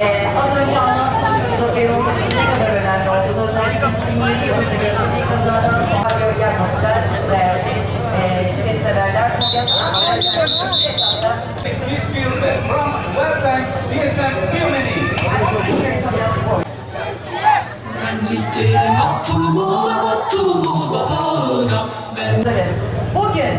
Ee, Özellikle 2020 yılında geçirdiği kazadan sonra gölgen Bugün